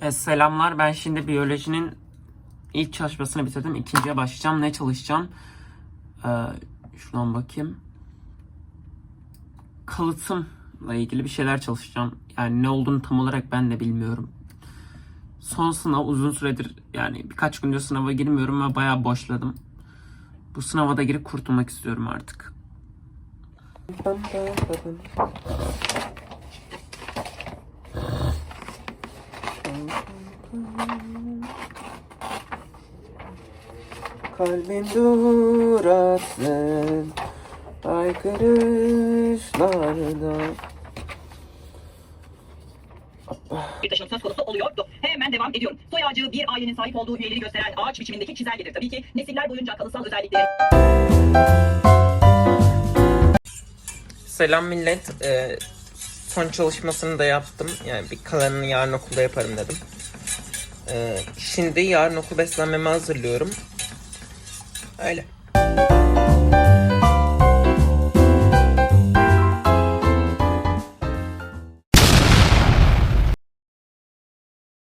E, selamlar. Ben şimdi biyolojinin ilk çalışmasını bitirdim. İkinciye başlayacağım. Ne çalışacağım? E, şuradan bakayım. Kalıtımla ilgili bir şeyler çalışacağım. Yani ne olduğunu tam olarak ben de bilmiyorum. Son sınav uzun süredir yani birkaç gündür sınava girmiyorum ve bayağı boşladım. Bu sınava da girip kurtulmak istiyorum artık. Kalbin durasın Aykırışlarda bir taşım söz konusu oluyordu. Hemen devam ediyorum. Soy ağacı bir ailenin sahip olduğu üyeleri gösteren ağaç biçimindeki çizelgedir. Tabii ki nesiller boyunca kalıtsal özellikleri Selam millet. Ee, son çalışmasını da yaptım. Yani bir kalanını yarın okulda yaparım dedim. Ee, şimdi yarın okul beslenmemi hazırlıyorum. Öyle.